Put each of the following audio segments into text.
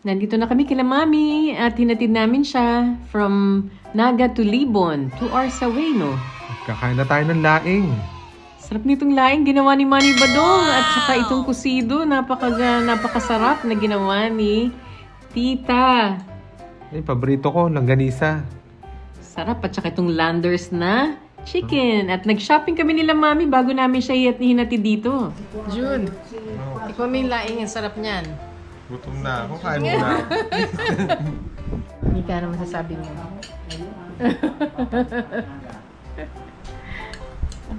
Nandito na kami kila Mami at hinatid namin siya from Naga to Libon. Two hours away, no? Kakain na tayo ng laing. Sarap nitong laing ginawa ni Manny Badong at saka itong kusido, napaka, napakasarap na ginawa ni Tita. Ay, paborito ko, langganisa. Sarap at saka itong landers na chicken. At nag-shopping kami nila Mami bago namin siya hinatid dito. June, ikaw may laing, ang sarap niyan. Gutom na ako, kain mo na. Hindi ka na masasabi mo.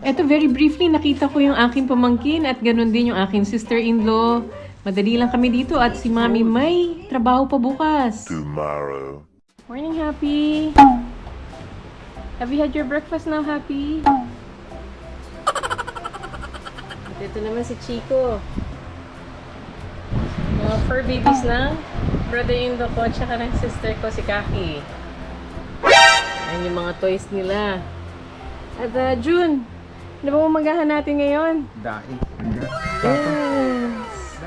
Eto, very briefly, nakita ko yung aking pamangkin at ganun din yung aking sister-in-law. Madali lang kami dito at si Mami may trabaho pa bukas. tomorrow. Morning, Happy! Have you had your breakfast now, Happy? At ito naman si Chico. Mga fur babies na. Brother-in-law ko at saka ng sister ko si Kaki. Ayan yung mga toys nila. At uh, June, ano ba umagahan natin ngayon? Daing. Yes!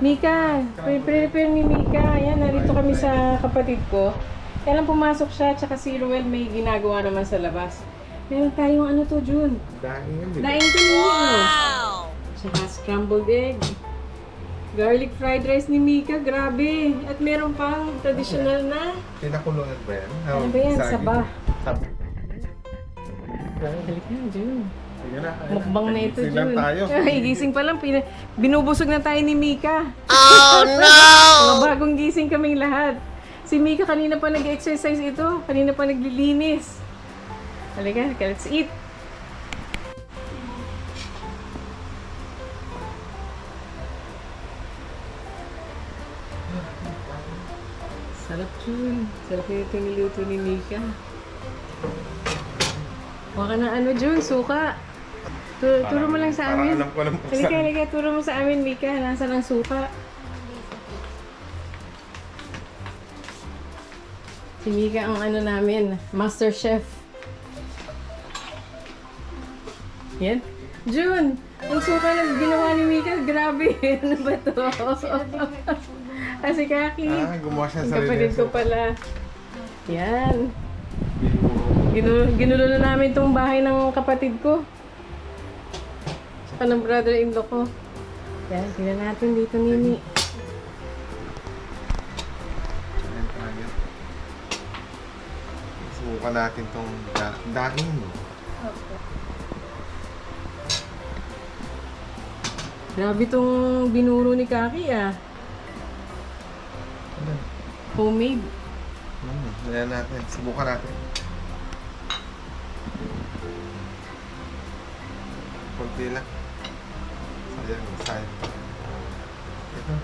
Mika, prepare ni Mika. Ayan, narito kami sa kapatid ko. Kaya lang pumasok siya, tsaka si Ruel may ginagawa naman sa labas. Meron tayong ano to, June? Daing ba? Daing to Wow! Tsaka scrambled egg. Garlic fried rice ni Mika, grabe. At meron pang traditional na. Pinakulungan ba yan? Ano ba yan? Saging. Saba. Saba. Balik na, June. Sige na. ayun. Mukbang na ito, Nagising lang June. tayo. Ay, gising pa lang. Pina- binubusog na tayo ni Mika. Oh, no! Bagong gising kaming lahat. Si Mika kanina pa nag-exercise ito. Kanina pa naglilinis. Halika, let's eat. Jun. Sarap na ito niluto ni Mika. Huwag ka na ano, Jun, suka. Tu- turo mo lang sa Parang amin. alam ko alam kung Halika, halika, turo mo sa amin, Mika. Nasaan ang suka? Si Mika ang ano namin, master chef. Yan. June, ang suka na ginawa ni Mika, grabe. ano ba to? Ah, si Kaki. Ah, gumawa siya sa kapatid ko pala. Yan. Ginulo, ginulo na namin itong bahay ng kapatid ko. Saka ng brother-in-law ko. Yan, tingnan natin dito, Nini. Subukan natin tong da- daing. Grabe itong binuro ni Kaki ah. Homemade. Hmm, ayan natin. Subukan natin. Kunti lang. Sayang, sayang. Ito.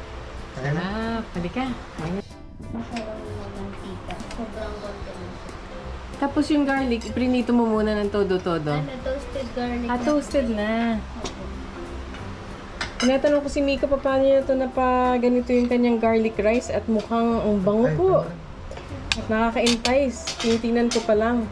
Ayan. Ah, halika. Ayan. Masarap naman tita. Sobrang. Tapos yung garlic, prinito mo muna ng todo-todo. Ano, toasted garlic. Ah, na- toasted na. Tinatanong ko si Mika pa paano niya ito na pa ganito yung kanyang garlic rice at mukhang ang bango Ay, po. At nakaka-entice. Tinitingnan ko pa lang.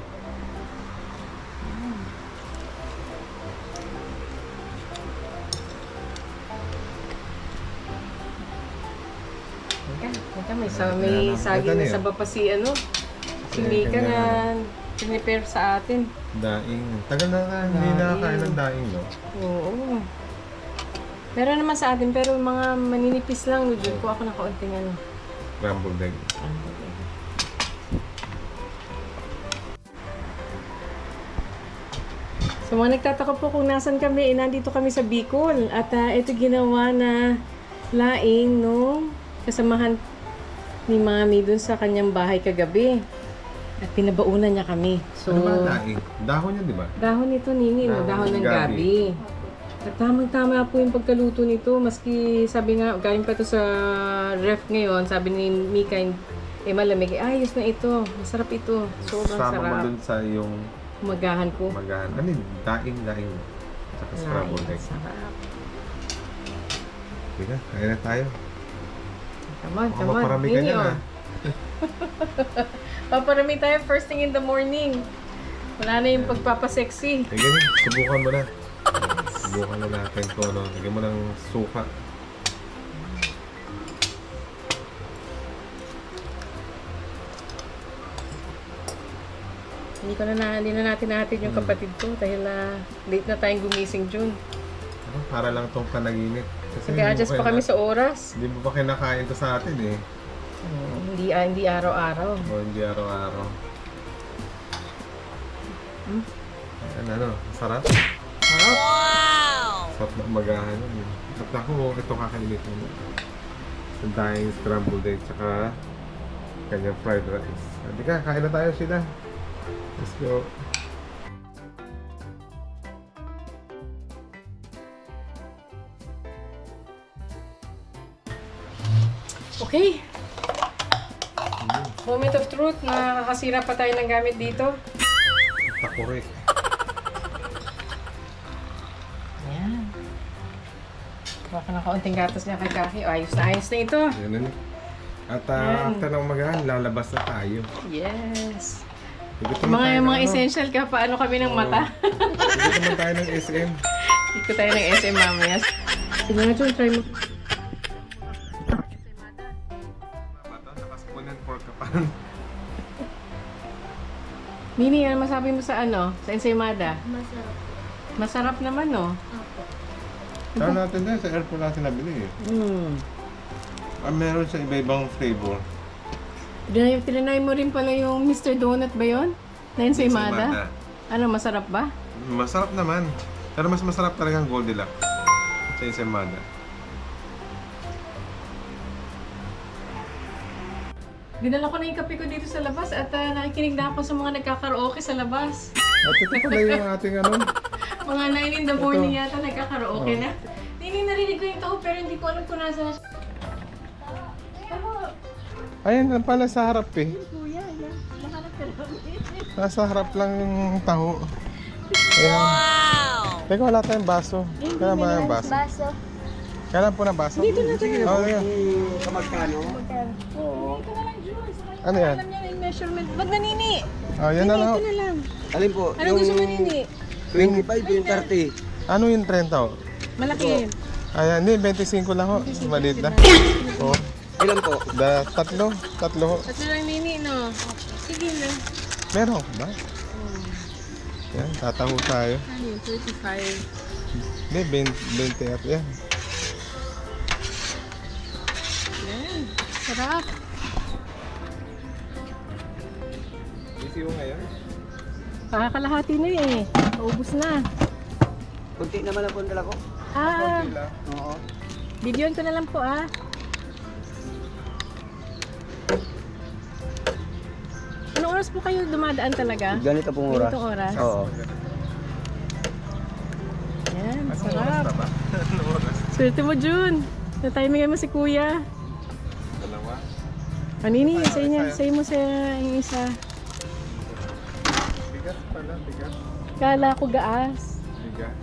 Teka, teka, may, sa, may saging na saba pa si ano. Si Mika na pinipare sa atin. Daing. Tagal na na hindi Daing. nakakain ng daing, no? Oo. Meron naman sa atin, pero mga maninipis lang. Nudyo ko ako na kaunting ano. Scrambled egg. So mga nagtataka po kung nasan kami, eh, nandito kami sa Bicol. At ah, ito ginawa na laing no kasamahan ni Mami dun sa kanyang bahay kagabi. At pinabaunan niya kami. So, Ano ba daing? Dahon yan, di ba? dahon nito nini, no? Dahon dahon ng ng gabi. gabi. At tamang-tama po yung pagkaluto nito. Maski sabi nga, galing pa to sa ref ngayon, sabi ni Mika, eh malamig, eh, ayos na ito. Masarap ito. Sobrang Sama mo sarap. dun sa yung Umagahan ko. magahan. Ano yun? Daing, daing. Saka scrambled egg. sarap. Sige, kaya na tayo. Come on, Baka come on. maparami ka oh. ah. Paparami tayo first thing in the morning. Wala na yung pagpapasexy. Sige, subukan mo na subukan na natin to no? Lagyan mo ng suka. Hindi ko na, na hindi na natin natin yung hmm. kapatid ko dahil na late na tayong gumising June. Ano? Para lang tong panaginip. Kasi hindi adjust pa kina- kami sa oras. Hindi mo pa kinakain to sa atin eh. Hmm, hindi, ah, hindi araw-araw. O hindi araw-araw. Hmm? Ayan ano, masarap. Sarap. Sarap. Na umagahan yun. eh. At ako, ito kakainit mo. Ang dahing scrambled egg, tsaka kanyang fried rice. Hindi ka, kain na tayo sila. Let's go. Okay. Moment of truth, nakakasira pa tayo ng gamit dito. Takure. Baka na kaunting gatas niya kay Kaki. O, ayos na ayos na ito. Yan na. At uh, after ng umagahan, lalabas na tayo. Yes. Ikot Mga, naman tayo ng mga ano. essential ka, paano kami ng mata? Ikot naman tayo ng SM. Ikot tayo ng SM mamaya. Sige nga, Jun, try mo. Mata, nakaspoon and pork kapan. Nini, ano masabi mo sa ano? Sa ensaymada? Masarap. Masarap naman, no? Apo. Saan natin din? Sa airport natin nabili eh. Hmm. Ah, meron sa iba-ibang flavor. Tinay, tinanay mo rin pala yung Mr. Donut ba yun? Na ensaymada? Ano, masarap ba? Masarap naman. Pero mas masarap talaga ang Goldilocks. Sa ensaymada. Dinala ko na yung kape ko dito sa labas at ah, nakikinig na ako sa mga nagkakaraoke sa labas. At ito pala yung ating ano. Mga 9 in the morning Ito. yata nagkakaraoke Oh. na. Nini, narinig ko yung tao pero hindi ko alam kung nasa na siya. Ayan lang pala sa harap eh. kuya, yan. Nahanap ka namin. Nasa harap lang yung taho. Ayan. Wow! Teka, wala tayong baso. Kaya ba yung baso? Baso. Kailan po na baso? Dito na tayo. Oh, yeah. Dito na lang, Jules. Ano yan? Alam niya na yung measurement. Wag na, Nini. Oh, yan na lang. Ito na lang. Alin po? Ano gusto mo, Nini? 25, yung 30. Ano yung 30 oh? Malaki. Ayan, hindi, 25 lang ho. Maliit na. Oh, Ilan po? da, tatlo. Tatlo ho. Tatlo lang, Nini, no? Sige na. Meron ba? Yan, tataho tayo. Ano yun? 35. Hindi, 20, 20 at yan. Yan. Sarap. Busy mo ngayon? Kakakalahati na eh. Paubos na. Kunti naman ang pundala ko. Ah, Oo. videoan ko na lang po ah. Anong oras po kayo dumadaan talaga? Ganito pong oras. Ganitong oras? Oo. Yan, Anong oras na sarap. ba? Anong oras? Swerte mo, Jun. Na-timingan mo si Kuya. Dalawa. Panini, sa inyo, sa mo sa yung isa. Kala ko gaas. Bigas.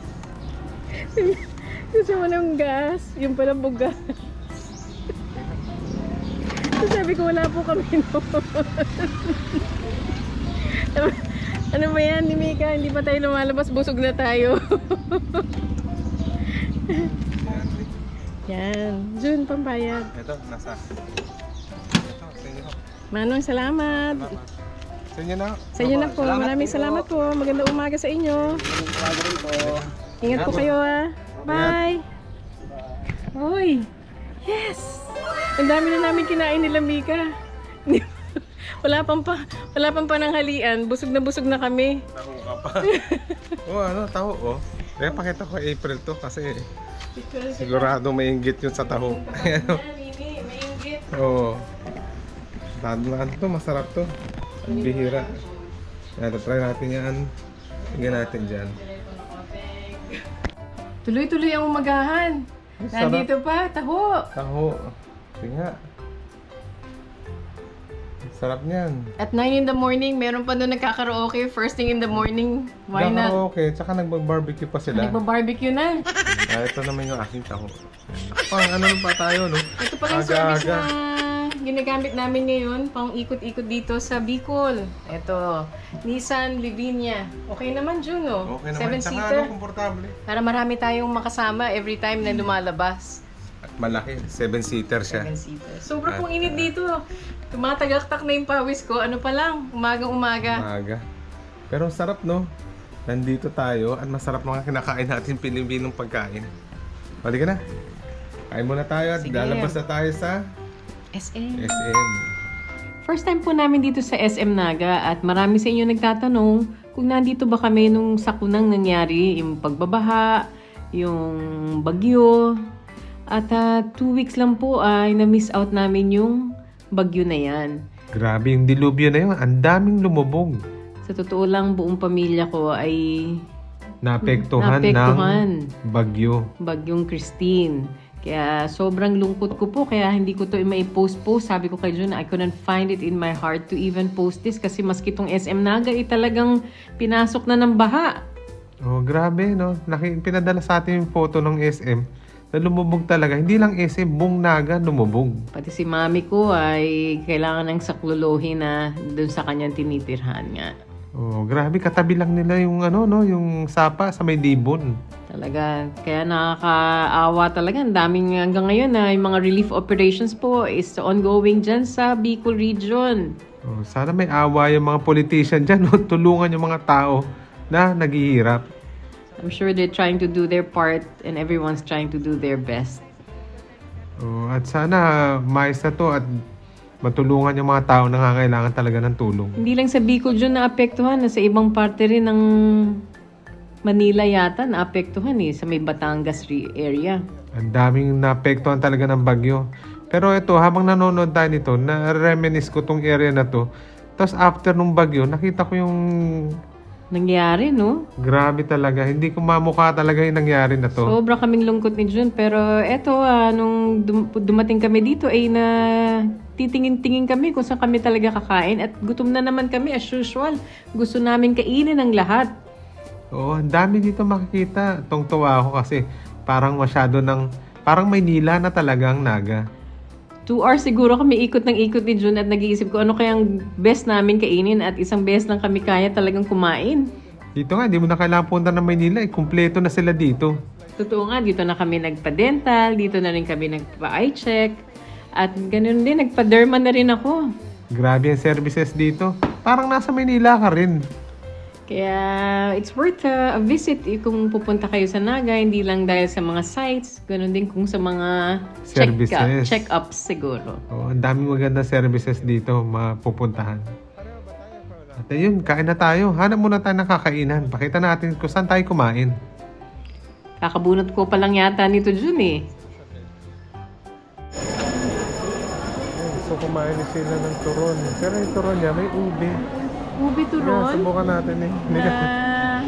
Gusto mo ng gas, yung pala bugas. So, sabi ko, wala po kami noon. ano ba yan, ni Mika? Hindi pa tayo lumalabas, busog na tayo. Yan. Jun, pambayad. Ito, nasa. Ito, sa inyo. Manong, salamat. Salamat. Sa inyo na. Sa inyo na po. Salamat Maraming salamat po. Magandang umaga sa inyo. Ingat po kayo ah. Bye! Hoy! Yes! Ang dami na namin kinain nila Mika. wala pang pa, wala pang pananghalian. Busog na busog na kami. Taho ka pa. Oo, ano, taho, oh. Kaya pakita ko April to kasi sigurado may inggit yun sa taho. Ayan, oh. Nini, may inggit. Oo. Ano to, masarap to. Ang bihira. Yan, try natin yan. Tingnan natin dyan. Tuloy-tuloy ang umagahan. Ay, sarap. Nandito pa, taho. Taho. Sige nga. Sarap niyan. At 9 in the morning, meron pa doon nagkakaraoke. First thing in the morning. Why not? Okay, tsaka nagba-barbecue pa sila. Nagpa-barbecue na. Ah, ito naman yung aking taho. Pang ano pa tayo, no? Ito pa yung Aga-aga. service na ginagamit namin ngayon pang ikot-ikot dito sa Bicol. Ito, Nissan Livinia. Okay naman, Juno. Okay naman. Tsaka Seven-seater. ano, komportable. Para marami tayong makasama every time na lumalabas. At malaki. Seven-seater siya. Seven-seater. Sobra At, pong init dito. Tumatagaktak na yung pawis ko. Ano pa lang, umagang-umaga. Maaga. Pero sarap, no? Nandito tayo at masarap mga kinakain natin Pilipinong pagkain. Balik ka na. Kain muna tayo at Sige. lalabas na tayo sa SM. SM. First time po namin dito sa SM Naga at marami sa inyo nagtatanong kung nandito ba kami nung sakunang nangyari, yung pagbabaha, yung bagyo. At ah, two weeks lang po ay na-miss out namin yung bagyo na yan. Grabe yung dilubyo na yun. Ang daming lumubog. Sa totoo lang, buong pamilya ko ay Naapektuhan, Naapektuhan. ng bagyo. bagyong Christine. Kaya sobrang lungkot ko po, kaya hindi ko to mai-post-post. Sabi ko kay Jun, I couldn't find it in my heart to even post this kasi maski tong SM Naga, eh, talagang pinasok na ng baha. Oh, grabe, no? Naki, pinadala sa atin yung photo ng SM na lumubog talaga. Hindi lang SM, buong naga lumubog. Pati si mami ko ay kailangan ng saklolohin na dun sa kanyang tinitirhan nga. Oh, grabe, katabi lang nila yung ano, no? Yung sapa sa may dibon. Talaga, kaya nakakaawa talaga. Ang daming hanggang ngayon na yung mga relief operations po is ongoing dyan sa Bicol region. Oh, sana may awa yung mga politician dyan, no? Tulungan yung mga tao na naghihirap. I'm sure they're trying to do their part and everyone's trying to do their best. Oh, at sana mais na to at matulungan yung mga tao na nangangailangan talaga ng tulong. Hindi lang sa Bicol dyan naapektuhan, sa ibang parte rin ng Manila yata naapektuhan eh, sa may Batangas re- area. Ang daming naapektuhan talaga ng bagyo. Pero ito, habang nanonood tayo nito, na-reminisce ko tong area na to. Tapos after nung bagyo, nakita ko yung Nangyari, no? grabe talaga. Hindi ko mamukha talaga yung nangyari na to. Sobra kaming lungkot ni Jun, pero eto, ah, nung dum- dumating kami dito, ay na titingin-tingin kami kung saan kami talaga kakain at gutom na naman kami as usual. Gusto namin kainin ang lahat. Oo, ang dami dito makikita. Tungtuwa ako kasi parang masyado ng... Parang Maynila na talagang naga. Two hours siguro kami ikot ng ikot ni Jun at nag-iisip ko ano kayang best namin kainin at isang best lang kami kaya talagang kumain. Dito nga, hindi mo na kailangan punta ng Maynila. Eh, kumpleto na sila dito. Totoo nga, dito na kami nagpa-dental, dito na rin kami nagpa-eye check, at ganun din, nagpa-derma na rin ako. Grabe ang services dito. Parang nasa Maynila ka rin. Kaya it's worth a, a visit eh, kung pupunta kayo sa Naga, hindi lang dahil sa mga sites, ganun din kung sa mga Services. check-ups siguro. Oo, ang daming maganda services dito mapupuntahan. At ayun, kain na tayo. Hanap muna tayo ng kakainan. Pakita natin kung saan tayo kumain. Kakabunot ko pa lang yata nito Jun eh. Kumain sila ng turon. Pero yung turon niya may ube. Ubi Yeah, turon subukan natin eh. Na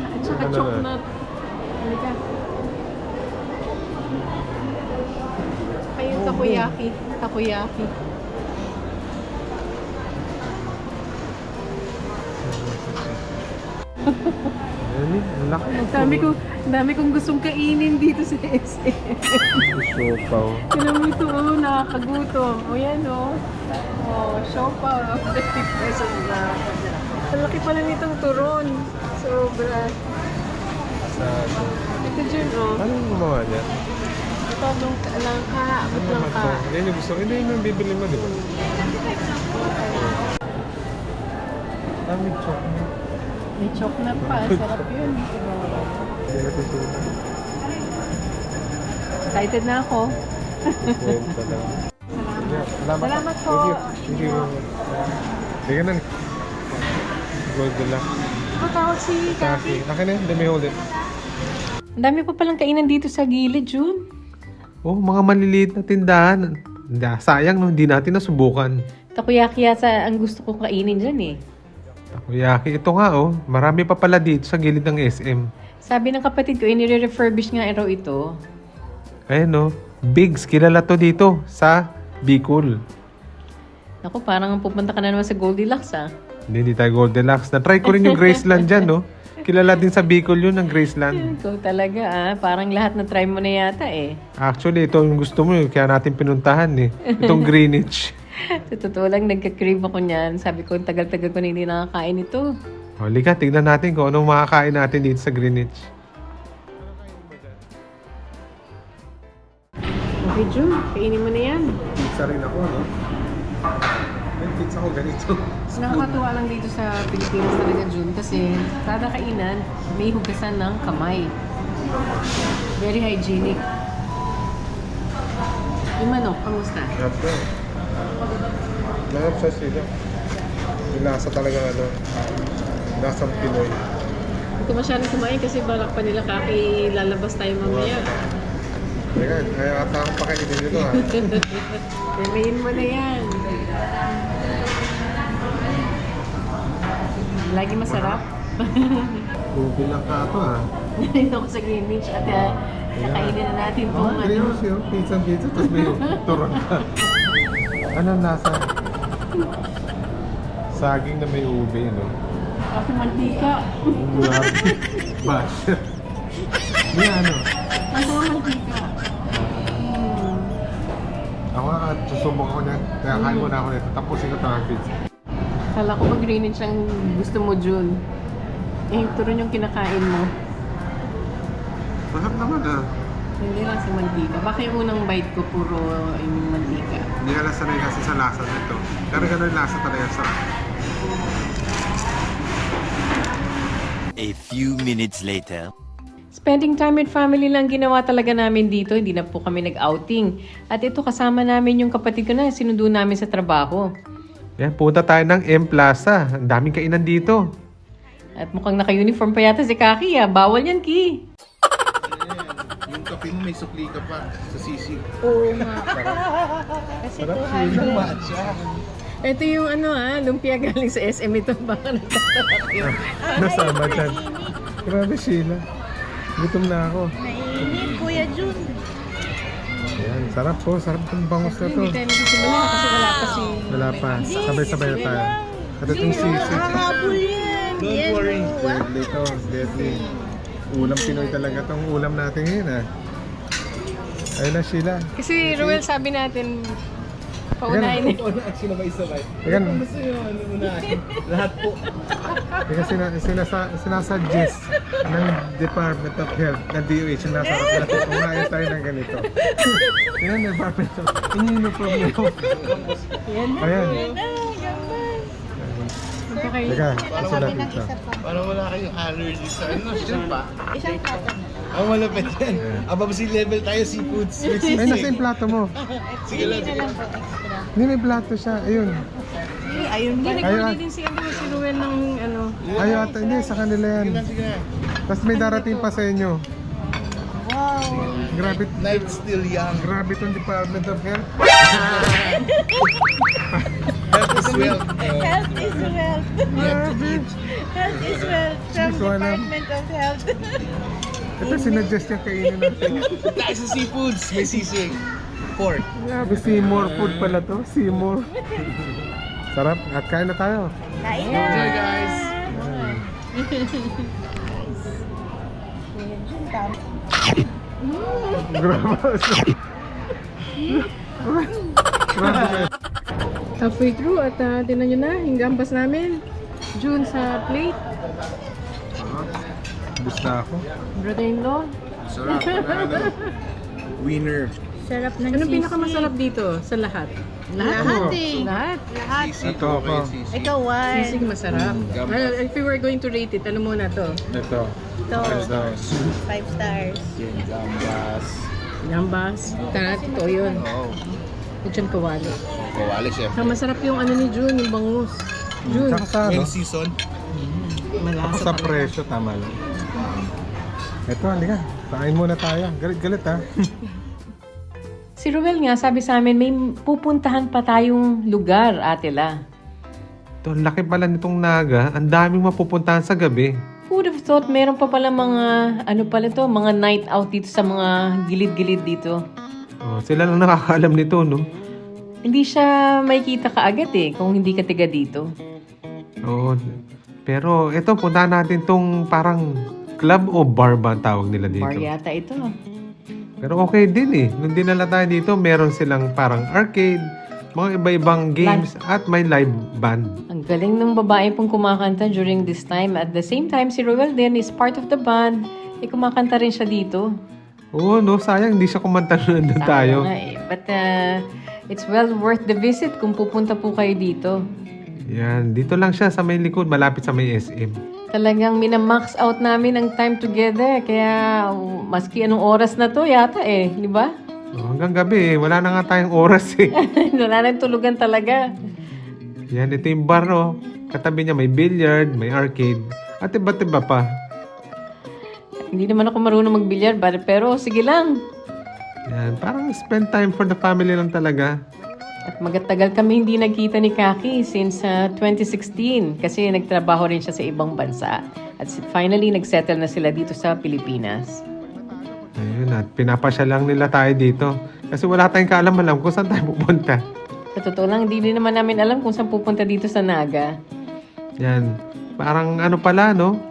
at saka na? chocolate. Halika. Saka yung takoyaki. Takoyaki. Ang laki turon. ko, dami kong gustong kainin dito sa SM. Siopaw. Tinan mo ito, oh, nakakagutom. O yan, oh. Oh, siopaw. Oh, 50 pesos na. Ang laki pala nitong turon. Sobra. Ito dyan, oh. Ano yung gumawa niya? Ito, lang, lang ka. Abot Ano lang naman ka. to? Yan yung gusto. Hindi yun yung bibili mo, di ba? Dami chocolate. May chocolate pa. Sarap yun. Excited na ako. Salamat. Salamat po. Thank you. Thank you. Na. Gold lang. Matawag si Kaki. Akin na. Let me hold it. Ang dami pa palang kainan dito sa gilid, June. Oh, mga maliliit na tindahan. Hindi, sayang no, hindi natin nasubukan. Takoyaki yata ang gusto ko kainin dyan eh. Takoyaki. Ito nga oh, marami pa pala dito sa gilid ng SM. Sabi ng kapatid ko, inire-refurbish nga raw ito. Ayan oh, Bigs, kilala to dito sa Bicol. Naku, parang pupunta ka na naman sa Goldilocks ah. Hindi, hindi tayo Goldilocks. Na-try ko rin yung Graceland dyan, no? Kilala din sa Bicol yun, ng Graceland. Ikaw talaga ah. Parang lahat na try mo na yata eh. Actually, ito yung gusto mo, eh, kaya natin pinuntahan eh. Itong Greenwich. Sa totoo lang, nagka-crave ako niyan. Sabi ko, ang tagal-tagal ko na hindi nakakain ito. Halika, tignan natin kung anong makakain natin dito sa Greenwich. Okay, June. Kainin mo na yan. Pizza rin ako, no? May pizza ko ganito. Nakakatuwa lang dito sa Pilipinas talaga, Jun, kasi kada kainan, may hugasan ng kamay. Very hygienic. Yung manok, kamusta? Sarap to. Sarap siya sila. Yung lasa talaga ano. Lasang Pinoy. Hindi ko masyadong kumain kasi balak pa nila kaki lalabas tayo mamaya. Teka, kaya ata akong pakainin nito ha. Remain mo na yan. Lagi masarap. Bubi lang ka ito ha. Nandito ako sa Greenwich at uh, kakainin na natin Oh, itong ano. Greenwich yun. Pizza pizza. Tapos may turon ka. Anong lasa? Saging na may ube, no? Kasi mantika. Grabe. Bash. May ano? Ano ang mantika? Hmm. Ako nga, susubok ako niyan. Kaya kain muna ako nito. Tapusin ko ito ang pizza. Kala ko mag Greenwich ang gusto mo, Jun. Eh, turon yung kinakain mo. Masarap naman ah. Hindi lang sa mantika. Baka yung unang bite ko puro yung mantika. Hindi ka lang sanay kasi sa lasa nito. Pero ganun yung lasa talaga sarap. A few minutes later. Spending time with family lang ginawa talaga namin dito. Hindi na po kami nag-outing. At ito kasama namin yung kapatid ko na sinundo namin sa trabaho. Yan, punta tayo ng M Plaza. Ang daming kainan dito. At mukhang naka-uniform pa yata si Kaki ah. Bawal yan, Ki. Yung kape mo may sukli ka pa sa sisig. Oo nga. Kasi Sarap 200. Ito yung ano ah, lumpia galing sa SM ito. Baka nagtatakot yun. Nasama dyan. Grabe Sheila. Gutom na ako. Nainit, Kuya Jun. Ayan, sarap po. Sarap itong bangus na to. Hindi tayo nagsisimula kasi wala pa si... Wala pa. Sabay-sabay na tayo. At itong sisig. Nakakabul yan. Don't worry. Deadly to. Deadly. Ulam Pinoy talaga tong ulam natin ngayon ah. Ayun na Sheila. Kasi Ruel sabi natin, paunahin eh. Ayan. Teka, sina, sinasa, sinasuggest ng Department of Health ng DOH yung nasa harap natin kumain tayo ng ganito. Ayan, Department of Iniinuprom mo. Yan. Ayan. Punta kayo. Teka, sulat dito. Parang wala kayong allergy sa ano, siya pa. Isang plato na. Ang malapit yan. Above sea level tayo, seafoods. Ay, nasa yung plato mo. Sige lang, Hindi sige na lang. Hindi, may plato siya. Ayun. Ayun Hindi, Ayaw. nag-order din si, ano, si Ruel ng ano. Ayaw ata. Hindi, sa kanila yan. Sige. Tapos may darating pa sa inyo. Wow. Grabe, Night still young. grabe itong Department of Health. Health is wealth. Health is wealth. Health is wealth from Hindi ko alam. Department of Health. Ito, sinuggest niya kainin natin. Tayo sa seafoods, may sisig. Pork. Grabe, Seymour food pala to. Seymour. Sarap. At kain na tayo. Kain na. Enjoy guys! Grabe. Grabe. Halfway through at uh, tinan nyo na, yung gambas namin. June sa plate. Gusto ako. Brother-in-law. Sarap na Winner. Sarap ng Anong sisig. pinakamasarap dito sa lahat? Lahat Ako. eh. Lahat. Lahat. Ito ako. Ikaw, one. Sisig masarap. Gambas. Well, if we were going to rate it, ano muna to? Ito. Ito. Ito. Five stars. Gambas. Gambas. Tara, totoo yun. Oo. Ito yung kawali. Kawali chef. Saka masarap yung ano ni June, yung bangus. June, Tsaka sa ano? Well season. Ako malasa sa talaga. presyo, tama lang. Ito, halika. Kain muna tayo. Galit-galit ha. Si Ruel nga, sabi sa amin, may pupuntahan pa tayong lugar, ate la. Ito, ang laki pala nitong naga. Ang daming mapupuntahan sa gabi. Who would have thought meron pa pala mga, ano pala to, mga night out dito sa mga gilid-gilid dito. Oh, sila lang nakakaalam nito, no? Hindi siya makikita kaagad eh, kung hindi ka tiga dito. Oo. Pero ito, puntahan natin tong parang club o bar ba ang tawag nila dito? Bar yata ito. Pero okay din eh. Nung dinala tayo dito, meron silang parang arcade, mga iba-ibang games, at may live band. Ang galing ng babae pong kumakanta during this time. At the same time, si Ruel din is part of the band. Eh, kumakanta rin siya dito. Oo, no, sayang, hindi siya kumanta na nandun tayo. Nga eh. But uh, It's well worth the visit kung pupunta po kayo dito. Yan, dito lang siya sa may likod, malapit sa may SM. Talagang minamax out namin ang time together. Kaya maski anong oras na to yata eh, di ba? Oh, hanggang gabi, eh, wala na nga tayong oras eh. Wala nang tulugan talaga. Yan, ito yung bar, oh. Katabi niya may billiard, may arcade, at iba't iba pa. Hindi naman ako marunong magbilyar, but- pero sige lang. Yan, parang spend time for the family lang talaga. At magatagal kami hindi nagkita ni Kaki since uh, 2016 kasi nagtrabaho rin siya sa ibang bansa. At finally, nagsettle na sila dito sa Pilipinas. Ayun, at pinapasya lang nila tayo dito. Kasi wala tayong kaalam-alam kung saan tayo pupunta. Sa totoo lang, hindi rin naman namin alam kung saan pupunta dito sa Naga. Yan, parang ano pala, no?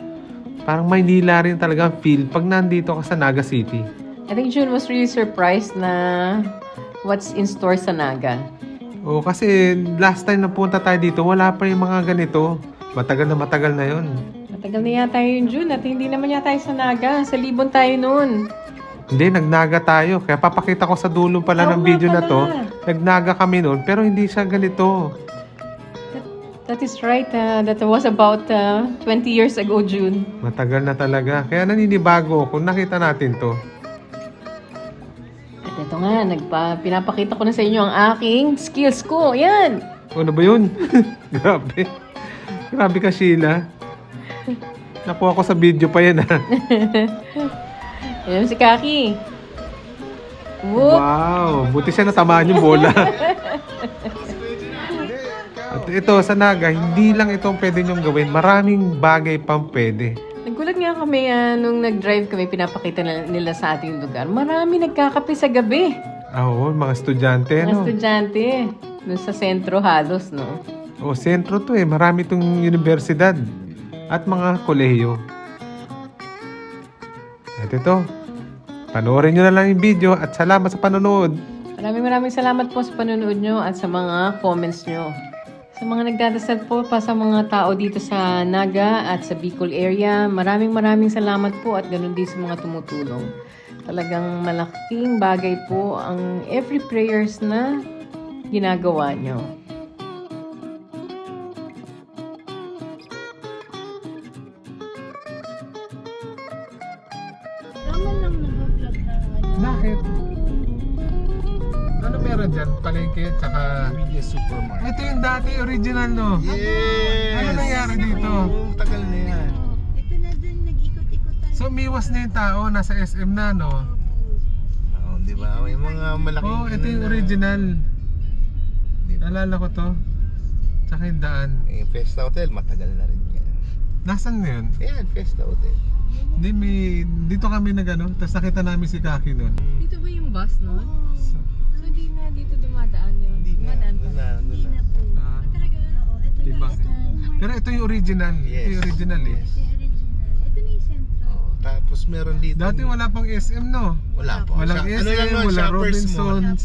Parang Maynila rin talaga ang feel pag nandito ka sa Naga City. I think June was really surprised na what's in store sa Naga. Oo, kasi last time na punta tayo dito, wala pa yung mga ganito. Matagal na matagal na yon. Matagal na yata yun June at hindi naman yata tayo sa Naga. Sa Libon tayo noon. Hindi, nagnaga tayo. Kaya papakita ko sa dulo pala Oo ng nga video na to. Nagnaga kami noon, pero hindi siya ganito. That is right. uh, that was about uh, 20 years ago, June. Matagal na talaga. Kaya naninibago kung nakita natin to. At ito nga, nagpa, pinapakita ko na sa inyo ang aking skills ko. Yan! Ano ba yun? Grabe. Grabe ka, Sheila. Nakuha ko sa video pa yan, ha? Yan si Kaki. Whoop! Wow! Buti siya natamaan yung bola. At ito, sa Naga, hindi lang ito ang pwede niyong gawin. Maraming bagay pang pwede. Nagulat nga kami ah, nung nag-drive kami, pinapakita na- nila sa ating lugar. Marami nagkakape sa gabi. Ah, Oo, mga estudyante, Mga no? estudyante. Doon sa sentro halos, no? O, sentro to eh. Marami itong universidad. At mga kolehiyo. At ito, panoorin nyo na lang yung video at salamat sa panonood. Maraming maraming salamat po sa panonood nyo at sa mga comments nyo. Sa mga nagdadasal po pa sa mga tao dito sa Naga at sa Bicol area, maraming maraming salamat po at ganun din sa mga tumutulong. Talagang malaking bagay po ang every prayers na ginagawa nyo. Palengke, tsaka... Media Supermarket. Ito yung dati original, no? Yes! Ano nangyari dito? Oo, tagal na yan. Ito na dun, nag-ikot-ikot tayo. So, miwas na yung tao, nasa SM na, no? Oo, di ba? May mga malaking... Oo, oh, ito yung ano na- original. Di ba? Naalala ko to. Tsaka yung daan. Eh, Festa Hotel, matagal na rin yan. Nasaan na yun? Yan, Festa Hotel. Hindi, may... Dito kami nag ano, tapos nakita namin si Kaki nun. Dito ba yung bus, no? So, na, ano na, Hindi na. na po. Ah, Talaga? Oo, ito na. Ito, pero ito yung original. Ito Yes. yung original eh. Yes. ito yung original. Ito na yung sentro. Oo, tapos meron dito. Dati wala pang SM, no? Wala po. Walang Siya- SM, ano lang nun, wala Shoppers Mall. Robinsons.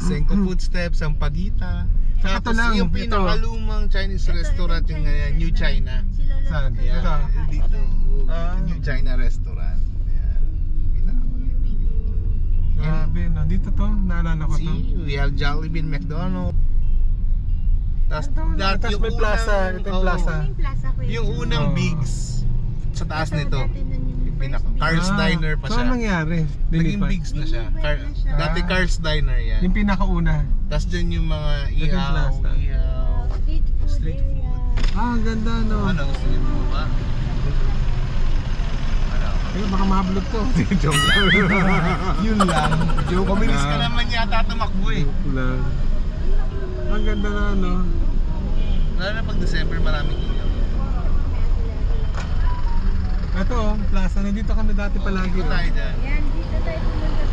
Senko Footsteps, ang Pagita. Tapos ito lang, yung ito. pinakalumang Chinese restaurant yung ngayon, New China. Si Saan? Yeah, Ito. dito. oh, Ah. New China restaurant. Yan. Pinaka- Grabe, no? Dito to, naalala ko to. See, we have Jollibee, McDonald's. Tapos dati yung may plaza, unang- ito yung plaza. Yung plaza ko Yung unang Oo. Bigs sa taas Ito, nito. first Cars Ah, Diner pa so, siya. anong nangyari? Naging. Bigs na siya. Car, na siya. dati Ah. Cars Diner yan. Yung pinakauna. Tapos dyan yung mga ihaw, plaza. ihaw. Street food Street area. Ah, ganda, no? Ano, gusto niyo ba? Ano? Ay, baka mahablog to. Joke lang. Yun lang. Joke Pabilis ka naman yata tumakbo eh. Joke lang. Ang ganda na, no? Lalo na pag December maraming ilaw. Ito, oh, plaza. Nandito kami dati palagi. Oh. tayo dyan. Yan, dito tayo pumunta